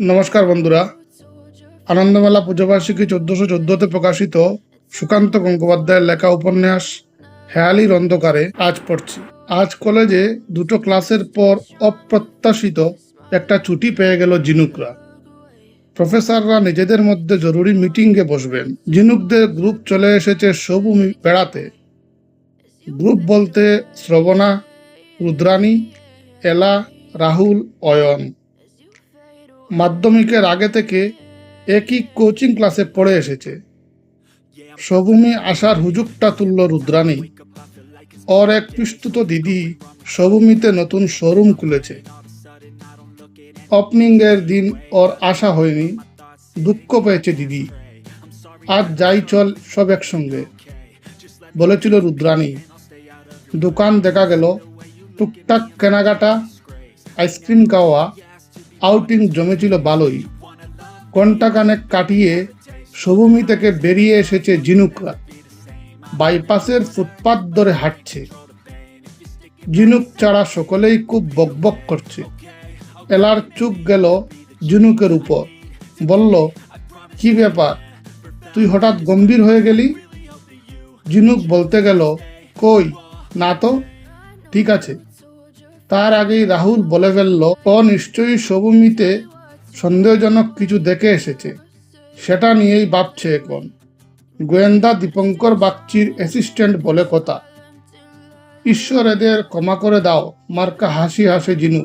নমস্কার বন্ধুরা। আনন্দমেলা পুজোবার্ষিকী চোদ্দশো চোদ্দতে প্রকাশিত সুকান্ত গঙ্গোপাধ্যায়ের লেখা উপন্যাস হেয়ালির অন্ধকারে আজ পড়ছি। আজ কলেজে দুটো ক্লাসের পর অপ্রত্যাশিত একটা ছুটি পেয়ে গেল জিনুকরা। প্রফেসররা নিজেদের মধ্যে জরুরি মিটিংয়ে বসবেন। জিনুকদের গ্রুপ চলে এসেছে সবুমি বেড়াতে। গ্রুপ বলতে শ্রবণা, রুদ্রাণী, এলা, রাহুল, অয়ন। মাধ্যমিকের আগে থেকে একই কোচিং ক্লাসে পড়ে এসেছে। সবুমি আসার হুজুকটা তুলল রুদ্রাণী। ওর এক পিস্তুত দিদি সবুমিতে নতুন শোরুম খুলেছে। ওপেনিং এর দিন ওর আশা হয়নি, দুঃখ পেয়েছে দিদি। আজ যাই চল সব একসঙ্গে, বলেছিল রুদ্রাণী। দোকান দেখা গেল, টুকটাক কেনাকাটা, আইসক্রিম খাওয়া আউটিং জমেছিল ভালোই ঘণ্টাখানেক কাটিয়ে সবুমি থেকে বেরিয়ে এসেছে জিনুকরা বাইপাসের ফুটপাত ধরে হাঁটছে। জিনুক ছাড়া সকলেই খুব বকবক করছে। এলার চুপ গেল জিনুকের উপর। বলল, কি ব্যাপার? তুই হঠাৎ গম্ভীর হয়ে গেলি? জিনুক বলতে গেল, কই, না তো? ঠিক আছে। তার আগেই রাহুল বলে ফেলল, ও নিশ্চয়ই সবুমিতে সন্দেহজনক কিছু দেখে এসেছে। সেটা নিয়েই ভাবছে এখন। গোয়েন্দা দীপঙ্কর বাগচির অ্যাসিস্ট্যান্ট বলে কথা। ঈশ্বর এদের ক্ষমা করে দাও, মার্কা হাসি হাসে জিনু।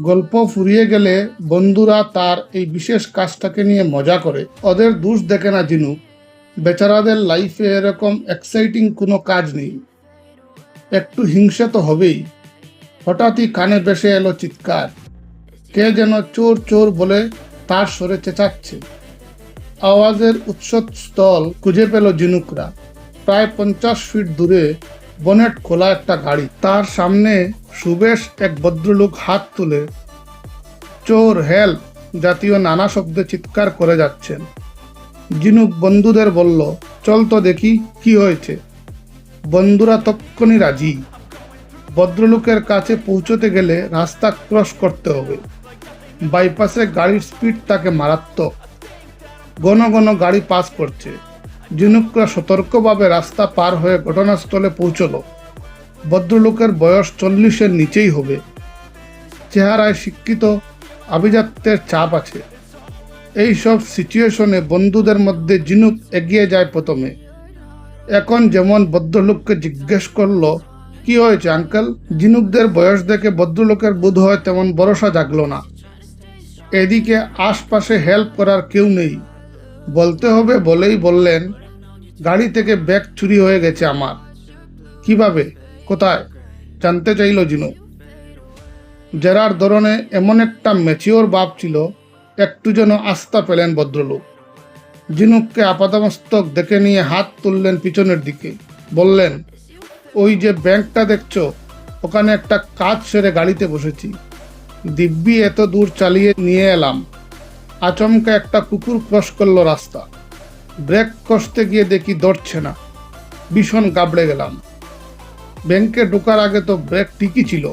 গল্প ফুরিয়ে গেলে বন্ধুরা তার এই বিশেষ কাজটাকে নিয়ে মজা করে। ওদের দোষ দেখে না জিনু। বেচারাদের লাইফে এরকম এক্সাইটিং কোনো কাজ নেই। একটু হিংসা তো হবেই। হঠাৎই কানে বেসে এলো চিৎকার। কে যেন চোর চোর বলে তার সরে চেঁচাচ্ছে। আওয়াজের উৎসস্থল খুঁজে পেল জিনুকরা। প্রায় পঞ্চাশ ফিট দূরে বনেট খোলা একটা গাড়ি। তার সামনে সুবেশ এক ভদ্রলোক হাত তুলে, চোর, হেল্প! জাতীয় নানা শব্দে চিৎকার করে যাচ্ছেন। জিনুক বন্ধুদের বলল, চল তো দেখি কি হয়েছে। বন্ধুরা তক্ষণই রাজি। ভদ্রলোকের কাছে পৌঁছতে গেলে রাস্তা ক্রস করতে হবে। বাইপাসে গাড়ির স্পিড তাকে মারাত্মক। ঘন ঘন গাড়ি পাস করছে। জিনুকরা সতর্কভাবে রাস্তা পার হয়ে ঘটনাস্থলে পৌঁছলো। ভদ্রলোকের বয়স চল্লিশের নিচেই হবে। চেহারায় শিক্ষিত, আভিজাত্যের চাপ আছে। এই সব সিচুয়েশনে বন্ধুদের মধ্যে জিনুক এগিয়ে যায় প্রথমে। এখন যেমন ভদ্রলোককে জিজ্ঞেস করল কি হয়েছে আঙ্কেল জিনুকদের বয়স দেখে ভদ্রলোকের বোধ হয় তেমন ভরসা জাগলো না। এদিকে আশপাশে হেল্প করার কেউ নেই। বলতে হবে, বলেই বললেন, গাড়ি থেকে ব্যাগ চুরি হয়ে গেছে আমার। কীভাবে? কোথায়? জানতে চাইল জিনু জেরার ধরনে এমন একটা ম্যাচিওর বাপ ছিল, একটু যেন আস্থা পেলেন ভদ্রলোক। জিনুককে আপাদমস্তক দেখে নিয়ে হাত তুললেন পিছনের দিকে। বললেন ওই যে ব্যাংকটা দেখছ, ওখানে একটা কাজ সেরে গাড়িতে বসেছি। দিব্যি এত দূর চালিয়ে নিয়ে এলাম। আচমকা একটা কুকুর ক্রস করল রাস্তা। ব্রেক কষতে গিয়ে দেখি দৌড়ছে না। ভীষণ গাবড়ে গেলাম। ব্যাংকে ঢোকার আগে তো ব্রেক ঠিকই ছিল।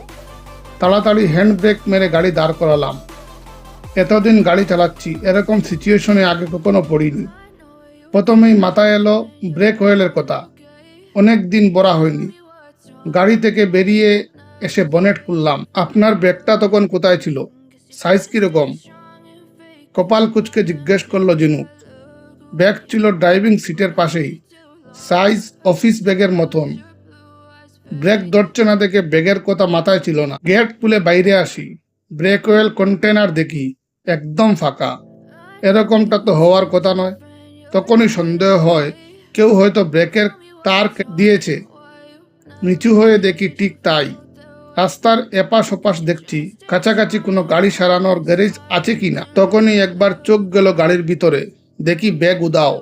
তাড়াতাড়ি হ্যান্ড ব্রেক মেরে গাড়ি দাঁড় করালাম। এতদিন গাড়ি চালাচ্ছি, এরকম সিচুয়েশনে আগে কখনো পড়িনি। প্রথমেই মাথায় এলো ব্রেক অয়েলের কথা। অনেক দিন বড়া হয়নি। গাড়ি থেকে বেরিয়ে এসে বনেট খুললাম। আপনার ব্যাগটা তখন কোথায় ছিল? সাইজ কীরকম? কপাল কুচকে জিজ্ঞেস করল জিনু। ব্যাগ ছিল ড্রাইভিং সিটের পাশেই। সাইজ অফিস ব্যাগের মতন। ব্রেক ধরছে না দেখে ব্যাগের কথা মাথায় ছিল না। গেট খুলে বাইরে আসি। ব্রেক অয়েল কন্টেনার দেখি। একদম ফাঁকা। এরকমটা তো হওয়ার কথা নয়। তখনই সন্দেহ হয়, কেউ হয়তো ব্রেকের তার দিয়েছে। নিচু হয়ে দেখি ঠিক তাই। রাস্তার এপাশ ওপাশ দেখছি, কাছাকাছি কোনো গাড়ি সারানোর গ্যারেজ আছে কি না? তখনই একবার চোখ গেল গাড়ির ভিতরে। দেখি ব্যাগ উদাও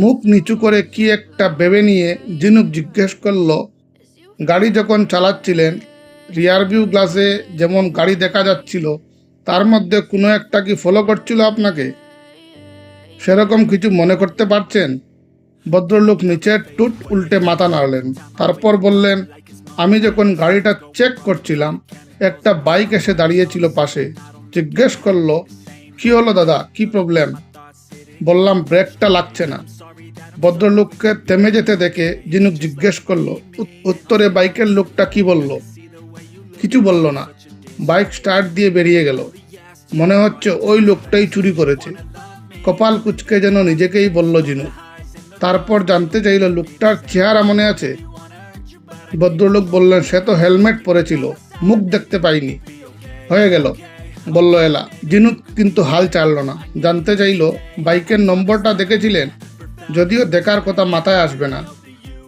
মুখ নিচু করে কি একটা ভেবে নিয়ে জিনুক জিজ্ঞেস করল, গাড়ি যখন চালাচ্ছিলেন রিয়ার ভিউ গ্লাসে যেমন গাড়ি দেখা যাচ্ছিল, তার মধ্যে কোনো একটা কি ফলো করছিল আপনাকে? সেরকম কিছু মনে করতে পারছেন? ভদ্রলোক নিচের টুট উল্টে মাথা নাড়লেন। তারপর বললেন, আমি যখন গাড়িটা চেক করছিলাম, একটা বাইক এসে দাঁড়িয়েছিল পাশে। জিজ্ঞেস করল, কি হলো দাদা? কি প্রবলেম বললাম, ব্রেকটা লাগছে না। ভদ্রলোককে থেমে যেতে দেখে জিনুক জিজ্ঞেস করল উত্তরে বাইকের লোকটা কি বলল? কিছু বলল না। বাইক স্টার্ট দিয়ে বেরিয়ে গেল। মনে হচ্ছে ওই লোকটাই চুরি করেছে। কপাল কুচকে যেন নিজেকেই বলল জিনু তারপর জানতে চাইল লোকটার চেহারা মনে আছে। ভদ্রলোক বললেন, সে তো হেলমেট পরেছিল, মুখ দেখতে পাইনি। হয়ে গেল। বলল, এলা জিনু কিন্তু হাল ছাড়ল না। জানতে চাইল, বাইকের নম্বরটা দেখেছিলেন? যদিও দেখার কথা মাথায় আসবে না।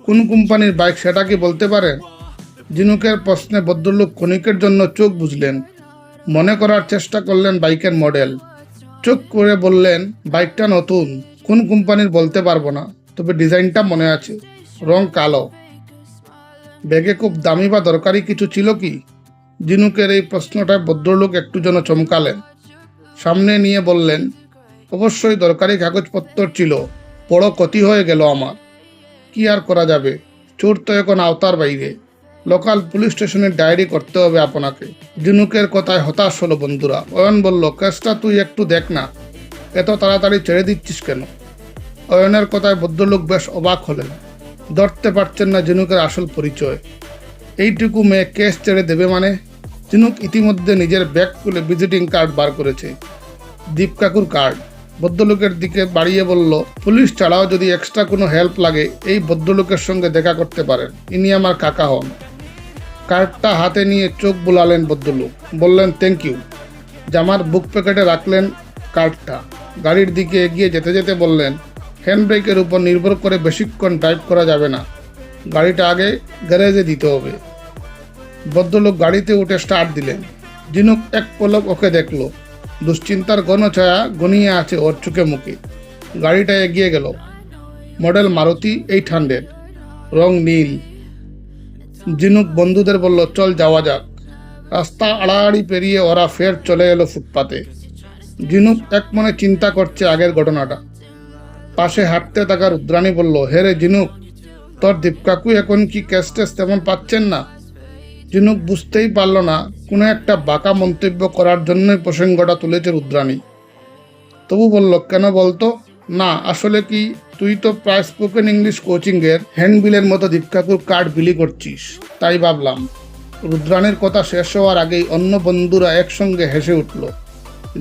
কোন কোম্পানির বাইক সেটা কি বলতে পারেন? জিনুকের প্রশ্নে ভদ্রলোক ক্ষণিকের জন্য চোখ বুঝলেন। মনে করার চেষ্টা করলেন বাইকের মডেল। চোখ করে বললেন, বাইকটা নতুন, কোন কোম্পানির বলতে পারব না। তবে ডিজাইনটা মনে আছে। রং কালো। ব্যাগে খুব দামি বা দরকারি কিছু ছিল কি? জিনুকের এই প্রশ্নটায় ভদ্রলোক একটু যেন চমকালেন। সামনে নিয়ে বললেন, অবশ্যই দরকারি কাগজপত্র ছিল। বড় ক্ষতি হয়ে গেল আমার। কি আর করা যাবে? চোর তো এখন আওতার বাইরে। লোকাল পুলিশ স্টেশনে ডায়েরি করতে হবে আপনাকে। জিনুকের কথায় হতাশ হলো বন্ধুরা। অয়ন বলল, কেসটা তুই একটু দেখ না। এত তাড়াতাড়ি ছেড়ে দিচ্ছিস কেন? অয়নের কথায় ভদ্রলোক বেশ অবাক হলেন। ধরতে পারছেন না জিনুকের আসল পরিচয়। এইটুকু মেয়ে কেস ছেড়ে দেবে মানে? জিনুক ইতিমধ্যে নিজের ব্যাগ খুলে ভিজিটিং কার্ড বার করেছে। দীপ কাকুর কার্ড। ভদ্রলোকের দিকে বাড়িয়ে বলল, পুলিশ ছাড়াও যদি এক্সট্রা কোনো হেল্প লাগে, এই ভদ্রলোকের সঙ্গে দেখা করতে পারেন। ইনি আমার কাকা হন। কার্ডটা হাতে নিয়ে চোখ বুলালেন ভদ্রলোক। বললেন থ্যাংক ইউ জামার বুক প্যাকেটে রাখলেন কার্ডটা। গাড়ির দিকে এগিয়ে যেতে যেতে বললেন হ্যান্ড ব্রেকের উপর নির্ভর করে বেশিক্ষণ ড্রাইভ করা যাবে না। গাড়িটা আগে গ্যারেজে দিতে হবে। ভদ্রলোক গাড়িতে উঠে স্টার্ট দিলেন। জিনুক এক পলক ওকে দেখল। দুশ্চিন্তার ঘন ছায়া গনিয়ে আছে ওর চোখে মুখে। গাড়িটা এগিয়ে গেল। Model Maruti eight hundred. রং নীল। জিনুক বন্ধুদের বলল, চল যাওয়া যাক। রাস্তা আড়াআড়ি পেরিয়ে ওরা ফের চলে এলো ফুটপাতে। জিনুক এক মনে চিন্তা করছে আগের ঘটনাটা। পাশে হাঁটতে থাকা রুদ্রাণী বলল, হে রে জিনুক, তোর দীপকাকু এখন কি ক্যাশ টেস তেমন পাচ্ছেন না? জিনুক বুঝতেই পারল না, কোনো একটা বাঁকা মন্তব্য করার জন্যই প্রসঙ্গটা তুলেছে রুদ্রাণী। তবু বলল, কেন বলতো? না, আসলে কি, তুই তো প্রায় স্পোকেন ইংলিশ কোচিংয়ের হ্যান্ডবিলের মতো দীপকাকুর কার্ড বিলি করছিস, তাই ভাবলাম। রুদ্রাণীর কথা শেষ হওয়ার আগেই অন্য বন্ধুরা একসঙ্গে হেসে উঠল।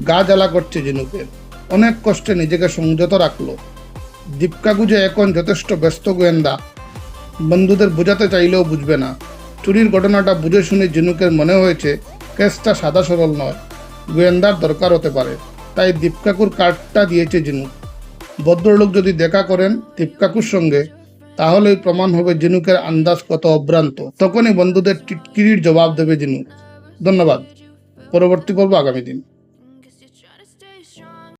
গা জ্বালা করছে জিনুকের। অনেক কষ্টে নিজেকে সংযত রাখল। দীপকাকু যে এখন যথেষ্ট ব্যস্ত গোয়েন্দা। বন্ধুদের বোঝাতে চাইলেও বুঝবে না। চুরির ঘটনাটা বুঝে শুনে জিনুকের মনে হয়েছে, কেসটা সাদা সরল নয়। গোয়েন্দার দরকার হতে পারে, তাই দীপকাকুর কার্ডটা দিয়েছে জিনুক। ভদ্রলোক যদি দেখা করেন দীপকাকুর সঙ্গে, তাহলেই প্রমাণ হবে জিনুকের আন্দাজ কত অভ্রান্ত। তখনই বন্ধুদের টিটকিরির জবাব দেবে জিনুক। ধন্যবাদ। পরবর্তী পর্ব আগামী দিন।